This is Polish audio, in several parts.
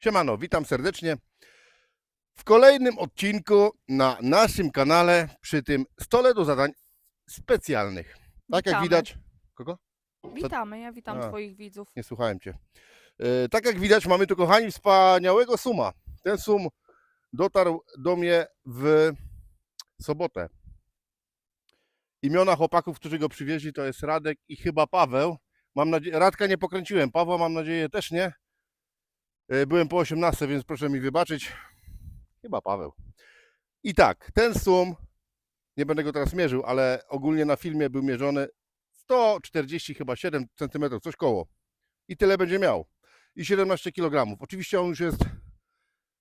Siemano, witam serdecznie w kolejnym odcinku na naszym kanale przy tym stole do zadań specjalnych. Tak jak Witamy. widać. Kogo? Witamy, ja witam A. Twoich widzów. Nie słuchałem Cię. E, tak jak widać, mamy tu, kochani, wspaniałego suma. Ten sum dotarł do mnie w sobotę. Imiona chłopaków, którzy go przywieźli, to jest Radek i chyba Paweł. Mam nadzieję, Radka nie pokręciłem, Pawła mam nadzieję też nie. E, Byłem po 18, więc proszę mi wybaczyć. Chyba Paweł. I tak, ten sum, nie będę go teraz mierzył, ale ogólnie na filmie był mierzony 140 chyba 7 cm, coś koło. I tyle będzie miał. I 17 kg. Oczywiście on już jest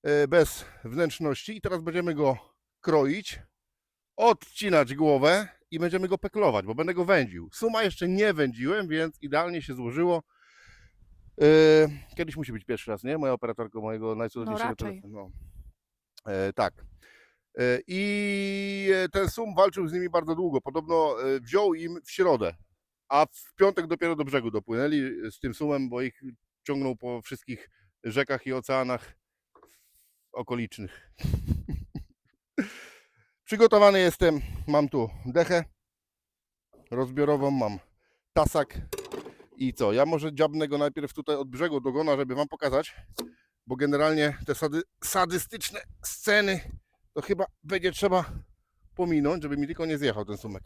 e, bez wnętrzności i teraz będziemy go kroić, odcinać głowę i będziemy go peklować, bo będę go wędził. Suma jeszcze nie wędziłem, więc idealnie się złożyło. E, Kiedyś musi być pierwszy raz, nie? Moja operatorka mojego najcudowniejszego raczej. telefonu. No. E, tak. E, I e, ten sum walczył z nimi bardzo długo. Podobno e, wziął im w środę, a w piątek dopiero do brzegu dopłynęli z tym sumem, bo ich ciągnął po wszystkich rzekach i oceanach okolicznych. Przygotowany jestem. Mam tu dechę rozbiorową, mam tasak i co? Ja może dziabnę go najpierw tutaj od brzegu do gona, żeby wam pokazać, bo generalnie te sady, sadystyczne sceny to chyba będzie trzeba pominąć, żeby mi tylko nie zjechał ten sumek.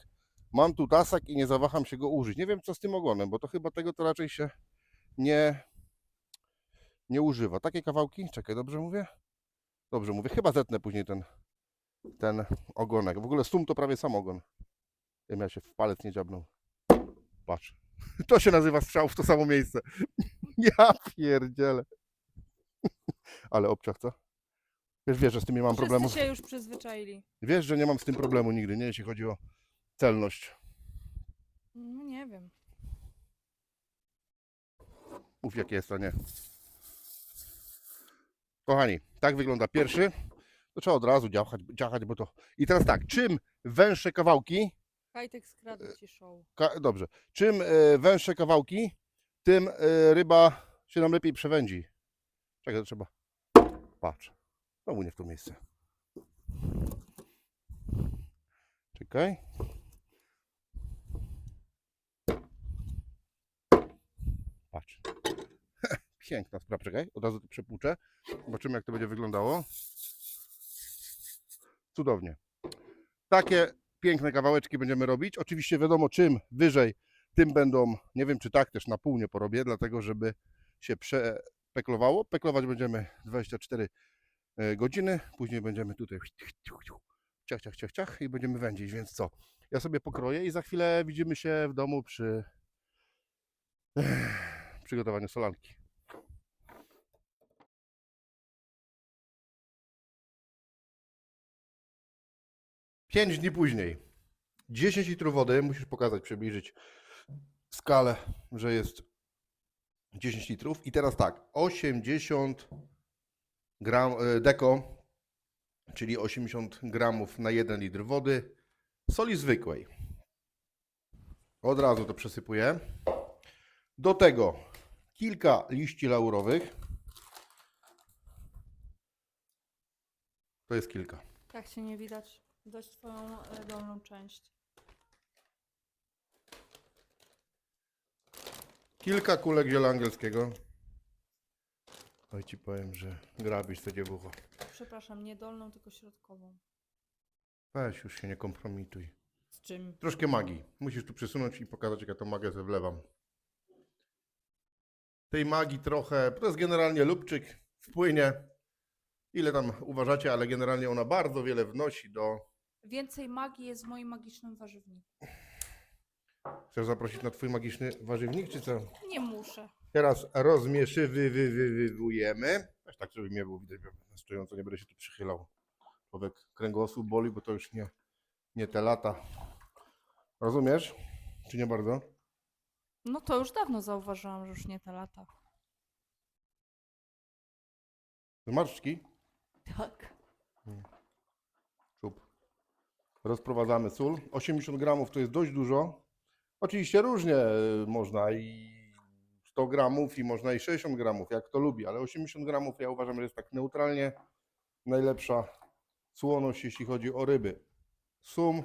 Mam tu tasak i nie zawaham się go użyć. Nie wiem co z tym ogonem, bo to chyba tego to raczej się nie, nie używa. Takie kawałki, czekaj, dobrze mówię? Dobrze mówię, chyba zetnę później ten, ten ogonek. W ogóle sum to prawie sam ogon. Ja się w palec nie dziabnął. Patrz. To się nazywa strzał w to samo miejsce. Ja pierdzielę. Ale obciach, co? Wiesz, wiesz, że z tym nie mam Wszyscy problemu. się już przyzwyczaili. Wiesz, że nie mam z tym problemu nigdy, nie? Jeśli chodzi o celność. No nie wiem. Mów jakie jest, a nie. Kochani, tak wygląda pierwszy. To trzeba od razu dziachać, dziachać, bo to... I teraz tak, czym węższe kawałki, Kajtek skradł ci show. ka... dobrze, czym e, węższe kawałki, tym e, ryba się nam lepiej przewędzi. Czekaj, to trzeba... Patrz. Znowu nie w to miejsce. Czekaj. Patrz. Piękna sprawa. Czekaj, od razu to przepłuczę. Zobaczymy, jak to będzie wyglądało. Cudownie. Takie piękne kawałeczki będziemy robić. Oczywiście wiadomo, czym wyżej, tym będą, nie wiem czy tak też na pół nie porobię, dlatego żeby się przepeklowało. Peklować będziemy 24 e, godziny, później będziemy tutaj ciach, ciach, ciach, ciach i będziemy wędzić, więc co? Ja sobie pokroję i za chwilę widzimy się w domu przy przygotowaniu solanki. Pięć dni później. 10 litrów wody, musisz pokazać, przybliżyć skalę, że jest 10 litrów. I teraz tak, 80 gram, e, deko, czyli 80 gramów na 1 litr wody, soli zwykłej. Od razu to przesypuję. Do tego kilka liści laurowych. To jest kilka. Jak się nie widać, dość Twoją e, dolną część. Kilka kulek ziela angielskiego. Oj ci powiem, że grabisz sobie w ucho. Przepraszam, nie dolną, tylko środkową. Weź już się nie kompromituj. Z czym? Troszkę magii. Musisz tu przesunąć i pokazać, jak ja tą magię sobie wlewam. Tej magii trochę, to jest generalnie lubczyk, wpłynie. Ile tam uważacie, ale generalnie ona bardzo wiele wnosi do... Więcej magii jest w moim magicznym warzywniku. Chcesz zaprosić na twój magiczny warzywnik, czy co? Nie muszę. Teraz rozmieszywujemy. Weź tak, żeby mnie było widać na stojąco, nie będę się tu przychylał. Człowiek kręgosłup boli, bo to już nie, nie te lata. Rozumiesz? Czy nie bardzo? No to już dawno zauważyłam, że już nie te lata. Zmarszczki? Tak. Czub. Rozprowadzamy sól. 80 gramów to jest dość dużo. Oczywiście różnie y, można i 100 gramów i można i 60 gramów, jak to lubi, ale 80 gramów ja uważam, że jest tak neutralnie najlepsza słoność, jeśli chodzi o ryby. Sum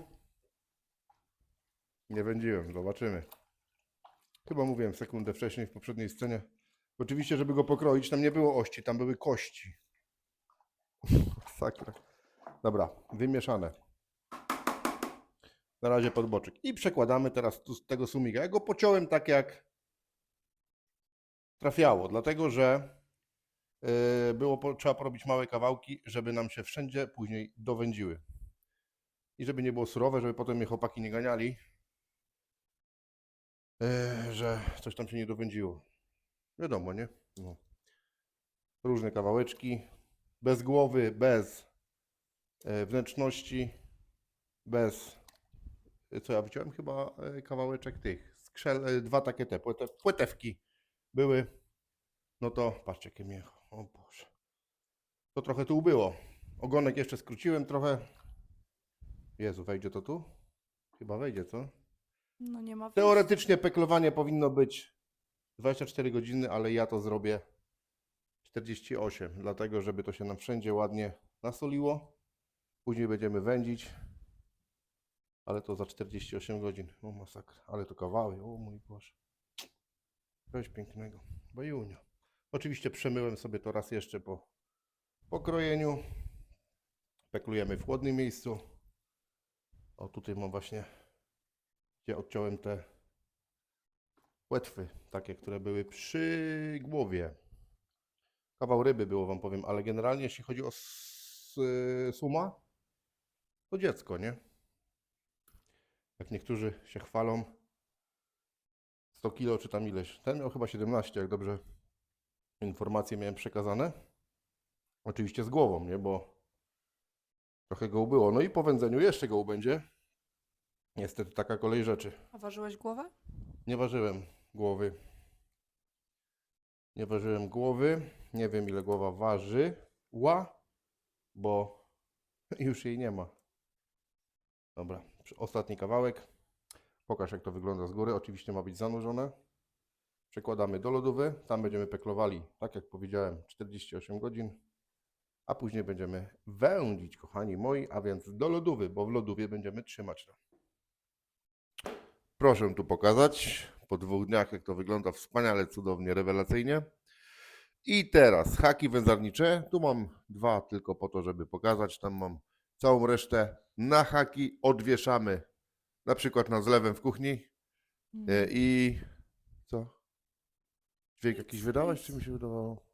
nie wędziłem, zobaczymy. Chyba mówiłem sekundę wcześniej w poprzedniej scenie. Oczywiście, żeby go pokroić, tam nie było ości, tam były kości. Sakra. Dobra, wymieszane. Na razie pod boczek. I przekładamy teraz tu z tego sumika. Ja go pociąłem tak jak trafiało, dlatego że yy, było trzeba porobić małe kawałki, żeby nam się wszędzie później dowędziły. I żeby nie było surowe, żeby potem mnie chłopaki nie ganiali, yy, że coś tam się nie dowędziło. Wiadomo, nie? No. Różne kawałeczki, bez głowy, bez e, wnętrzności, bez. Co ja wyciąłem? Chyba e, kawałeczek tych. Skrzel, e, dwa takie te płyte, płytewki były. No to patrzcie, jakie miecho. O Boże. To trochę tu było. Ogonek jeszcze skróciłem trochę. Jezu, wejdzie to tu? Chyba wejdzie, co? No nie ma. Teoretycznie peklowanie powinno być 24 godziny, ale ja to zrobię 48, dlatego żeby to się nam wszędzie ładnie nasoliło. Później będziemy wędzić, ale to za 48 godzin. O masakra, ale to kawały, o mój Boże. Coś pięknego. Bajunio. Oczywiście przemyłem sobie to raz jeszcze po pokrojeniu. Peklujemy w chłodnym miejscu. O, tutaj mam właśnie, gdzie odciąłem te płetwy, takie, które były przy głowie. Kawał ryby było, wam powiem, ale generalnie jeśli chodzi o suma, to dziecko, nie? Jak niektórzy się chwalą, 100 kilo czy tam ileś. Ten miał chyba 17, jak dobrze informacje miałem przekazane. Oczywiście z głową, nie? Bo trochę go ubyło. No i po wędzeniu jeszcze go ubędzie. Niestety taka kolej rzeczy. A ważyłeś głowę? Nie ważyłem głowy. Nie ważyłem głowy. Nie wiem ile głowa waży. Ła, bo już jej nie ma. Dobra, ostatni kawałek. Pokaż jak to wygląda z góry. Oczywiście ma być zanurzone. Przekładamy do lodówy. Tam będziemy peklowali, tak jak powiedziałem, 48 godzin. A później będziemy wędzić, kochani moi, a więc do lodówy, bo w lodówie będziemy trzymać. Proszę tu pokazać po dwóch dniach, jak to wygląda wspaniale, cudownie, rewelacyjnie. I teraz haki wędzarnicze. Tu mam dwa tylko po to, żeby pokazać. Tam mam całą resztę na haki. Odwieszamy na przykład nad zlewem w kuchni. E, I co? Dźwięk jakiś wydałeś, czy mi się wydawało?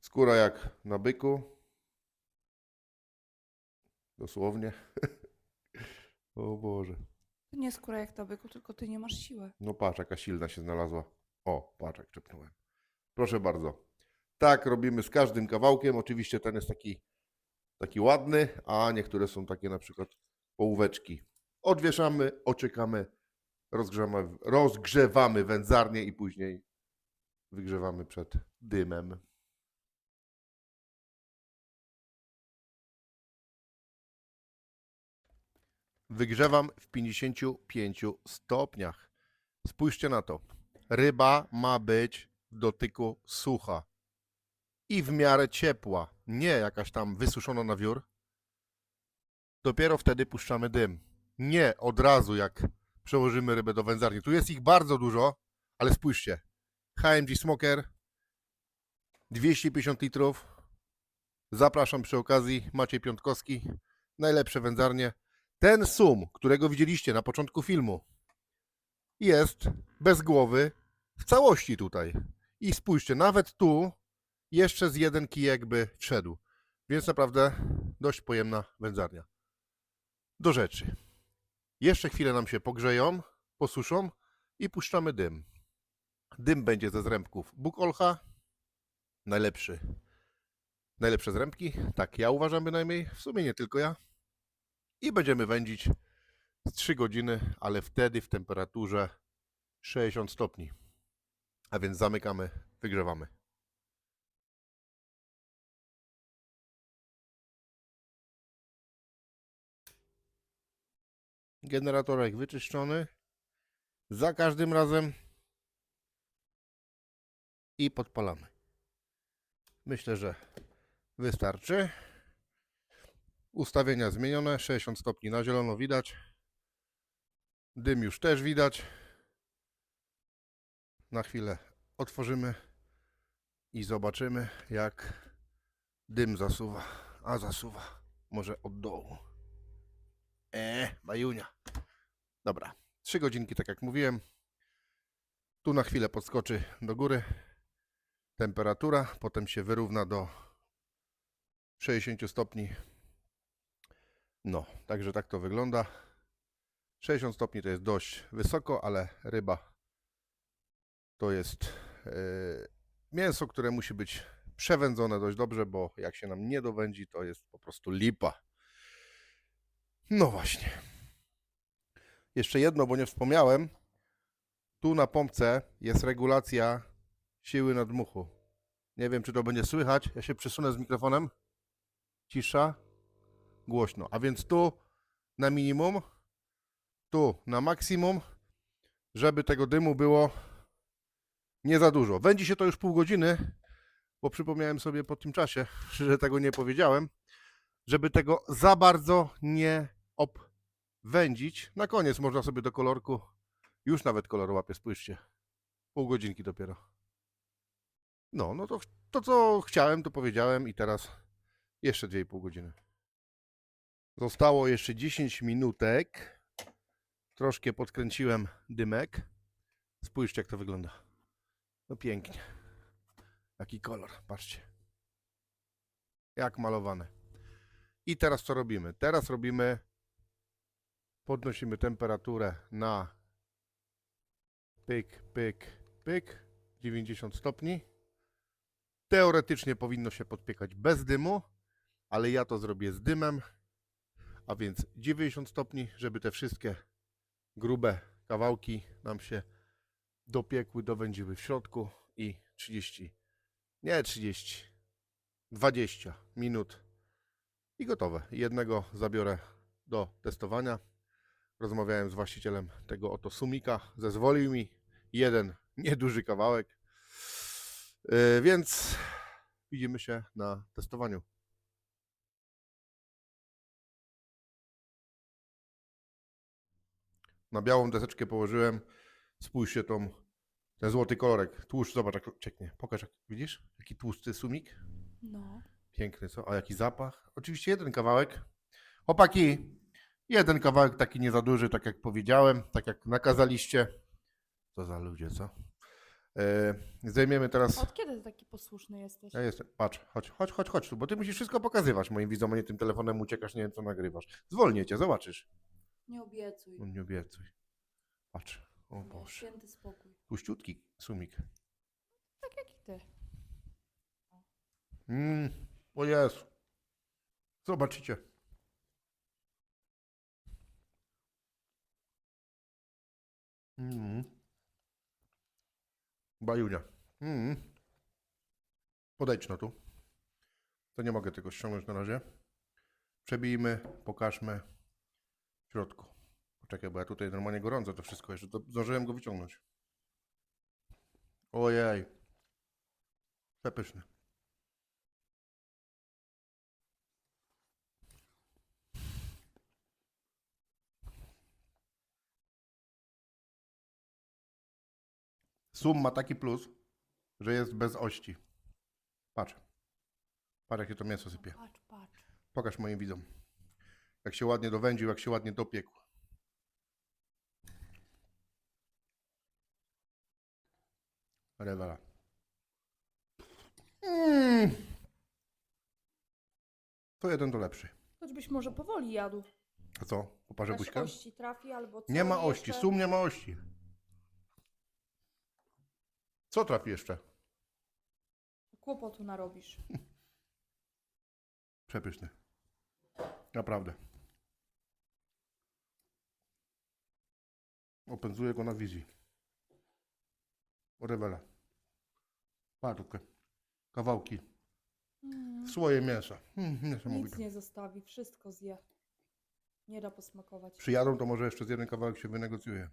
Skóra jak na byku. Dosłownie. o Boże. To nie skóra jak na byku, tylko ty nie masz siły. No patrz, jaka silna się znalazła. O, patrz, jak czepnąłem. Proszę bardzo. Tak robimy z każdym kawałkiem. Oczywiście ten jest taki, taki ładny, a niektóre są takie na przykład połóweczki. Odwieszamy, oczekamy, rozgrzewamy, rozgrzewamy wędzarnię i później wygrzewamy przed dymem. Wygrzewam w 55 stopniach. Spójrzcie na to. Ryba ma być w dotyku sucha i w miarę ciepła, nie jakaś tam wysuszona na wiór. Dopiero wtedy puszczamy dym. Nie od razu, jak przełożymy rybę do wędzarni. Tu jest ich bardzo dużo, ale spójrzcie. HMG Smoker 250 litrów. Zapraszam przy okazji. Maciej Piątkowski. Najlepsze wędzarnie. Ten sum, którego widzieliście na początku filmu, jest bez głowy w całości tutaj. I spójrzcie, nawet tu jeszcze z jeden kijek by wszedł. Więc naprawdę dość pojemna wędzarnia. Do rzeczy. Jeszcze chwilę nam się pogrzeją, posuszą i puszczamy dym. Dym będzie ze zrębków Bukolcha. Najlepszy. Najlepsze zrębki. Tak ja uważam bynajmniej. W sumie nie tylko ja i będziemy wędzić z 3 godziny, ale wtedy w temperaturze 60 stopni. A więc zamykamy, wygrzewamy. Generatorek wyczyszczony. Za każdym razem i podpalamy. Myślę, że wystarczy. Ustawienia zmienione, 60 stopni na zielono widać. Dym już też widać. Na chwilę otworzymy i zobaczymy, jak dym zasuwa. A zasuwa. Może od dołu. Eee, Majunia. Dobra. Trzy godzinki, tak jak mówiłem. Tu na chwilę podskoczy do góry temperatura, potem się wyrówna do 60 stopni. No, także tak to wygląda. 60 stopni to jest dość wysoko, ale ryba to jest e, mięso, które musi być przewędzone dość dobrze, bo jak się nam nie dowędzi, to jest po prostu lipa. No właśnie. Jeszcze jedno, bo nie wspomniałem. Tu na pompce jest regulacja siły nadmuchu. Nie wiem, czy to będzie słychać. Ja się przesunę z mikrofonem. Cisza. Głośno. A więc tu na minimum, tu na maksimum, żeby tego dymu było nie za dużo. Wędzi się to już pół godziny, bo przypomniałem sobie po tym czasie, że tego nie powiedziałem, żeby tego za bardzo nie obwędzić. Na koniec można sobie do kolorku, już nawet kolor łapie, spójrzcie. Pół godzinki dopiero. No, no to, to co chciałem, to powiedziałem i teraz jeszcze 2,5 godziny. Zostało jeszcze 10 minutek. Troszkę podkręciłem dymek. Spójrzcie, jak to wygląda. No pięknie. Jaki kolor, patrzcie. Jak malowane. I teraz co robimy? Teraz robimy, podnosimy temperaturę na pyk, pyk, pyk, 90 stopni. Teoretycznie powinno się podpiekać bez dymu, ale ja to zrobię z dymem, a więc 90 stopni, żeby te wszystkie grube kawałki nam się dopiekły, dowędziły w środku i 30, nie 30, 20 minut i gotowe. Jednego zabiorę do testowania. Rozmawiałem z właścicielem tego oto sumika, zezwolił mi jeden nieduży kawałek, Yy, więc widzimy się na testowaniu. Na białą deseczkę położyłem. Spójrzcie tą, ten złoty kolorek. Tłuszcz, zobacz jak cieknie. Pokaż, jak, widzisz? Jaki tłusty sumik. No. Piękny, co? A jaki zapach? Oczywiście jeden kawałek. Chłopaki, jeden kawałek taki nie za duży, tak jak powiedziałem, tak jak nakazaliście. Co za ludzie, co? E, zajmiemy teraz... Od kiedy ty taki posłuszny jesteś? Ja jestem. Patrz, chodź, chodź, chodź, chodź tu, bo ty musisz wszystko pokazywać moim widzom, a nie tym telefonem uciekasz, nie wiem co nagrywasz. Zwolnię cię, zobaczysz. Nie obiecuj. No nie obiecuj. Patrz. O Boże. święty spokój. Tłuściutki sumik. Tak jak i ty. Mm, o Jezu. Zobaczycie. Mm. Bajunia. Mm. Podejdź no tu. To nie mogę tego ściągnąć na razie. Przebijmy, pokażmy w środku. Poczekaj, bo ja tutaj normalnie gorąco to wszystko jeszcze. Zdążyłem go wyciągnąć. Ojej. Przepyszny. Sum ma taki plus, że jest bez ości. Patrz. Patrz, jakie to mięso sypie. Patrz, patrz. Pokaż moim widzom. Jak się ładnie dowędził, jak się ładnie dopiekł. Rewela. Mm. To jeden to lepszy. Choćbyś może powoli jadł. A co? Poparzę Aż buźkę? ości trafi albo co Nie ma ości. jeszcze- Sum nie ma ości. Co trafi jeszcze? Kłopotu narobisz. Przepyszny. Naprawdę. Opędzuję go na wizji. Rewela. Patrz, kawałki. Mm. Słoje mięsa. Mm, Nic nie zostawi, wszystko zje. Nie da posmakować. Przyjadą, to może jeszcze z jeden kawałek się wynegocjuje.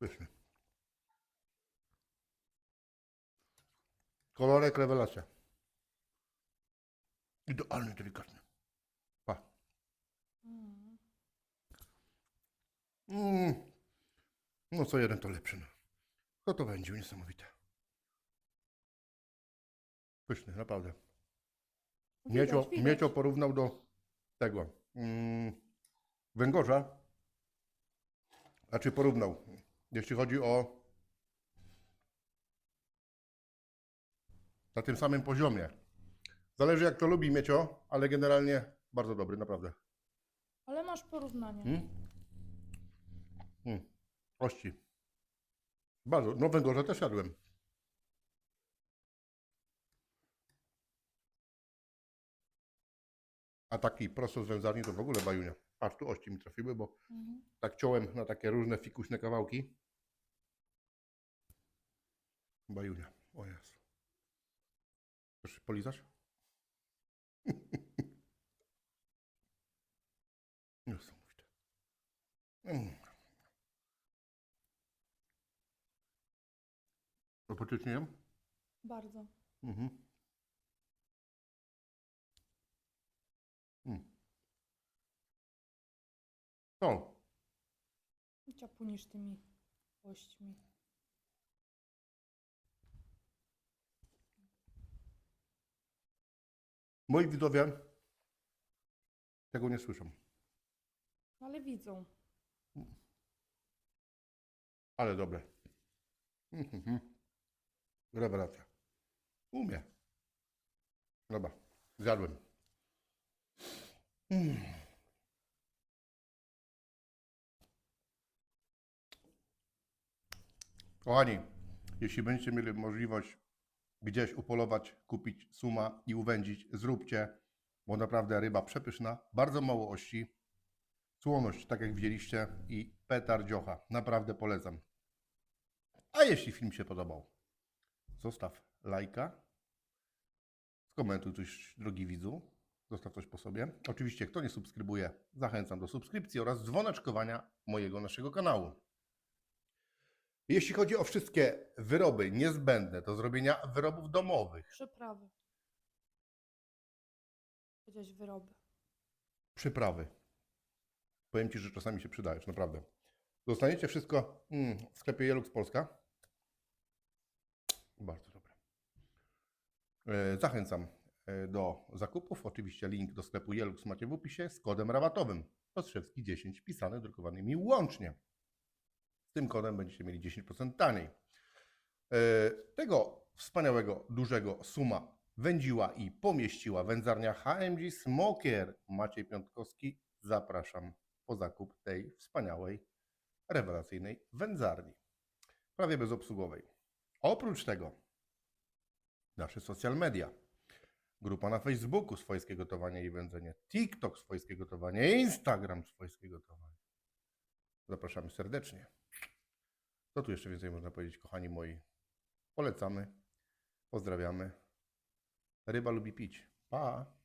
Pyszny. Kolorek rewelacja. Idealny, delikatny. Pa. Mm. mm. No co jeden to lepszy. No. Kto to będzie? Niesamowite. Pyszny, naprawdę. Miecio. Miecio porównał do tego mm, węgorza. Znaczy porównał. Jeśli chodzi o na tym samym poziomie. Zależy jak to lubi Miecio, ale generalnie bardzo dobry, naprawdę. Ale masz porównanie. Mm? Mm. Ości. Bardzo. No węgorza też jadłem. A taki prosto z wędzarni to w ogóle bajunia. Patrz, tu ości mi trafiły, bo Mhm. tak ciąłem na takie różne fikuśne kawałki. Bajunia. O Jezu. Chcesz polizać? Niesamowite. Mm. Apetycznie? Bardzo. Mhm. Mm. O, Ciapunisz tymi kośćmi. moi widzowie tego nie słyszą, Ale widzą. ale dobre. Mhm. Rewelacja. Umie. Dobra, zjadłem. Mm. Kochani, jeśli będziecie mieli możliwość gdzieś upolować, kupić suma i uwędzić, zróbcie, bo naprawdę ryba przepyszna, bardzo mało ości, słoność, tak jak widzieliście i petardziocha. Naprawdę polecam. A jeśli film się podobał, zostaw lajka, skomentuj coś, drogi widzu, zostaw coś po sobie. Oczywiście, kto nie subskrybuje, zachęcam do subskrypcji oraz dzwoneczkowania mojego naszego kanału. Jeśli chodzi o wszystkie wyroby niezbędne do zrobienia wyrobów domowych, Przyprawy. Powiedziałeś wyroby. przyprawy, powiem Ci, że czasami się przydajesz, naprawdę. Dostaniecie wszystko mm, w sklepie Jelux Polska. Bardzo dobre. E, Zachęcam e, do zakupów. Oczywiście link do sklepu Jelux macie w opisie z kodem rabatowym. Ostrzewski 10 pisany drukowanymi łącznie. Tym kodem będziecie mieli 10% taniej. E, Tego wspaniałego, dużego suma wędziła i pomieściła wędzarnia HMG Smoker. Maciej Piątkowski, zapraszam po zakup tej wspaniałej, rewelacyjnej wędzarni. Prawie bezobsługowej. Oprócz tego nasze social media. Grupa na Facebooku Swojskie Gotowanie i Wędzenie, TikTok Swojskie Gotowanie, Instagram Swojskie Gotowanie. Zapraszamy serdecznie. Co tu jeszcze więcej można powiedzieć, kochani moi? Polecamy, pozdrawiamy. Ryba lubi pić. Pa!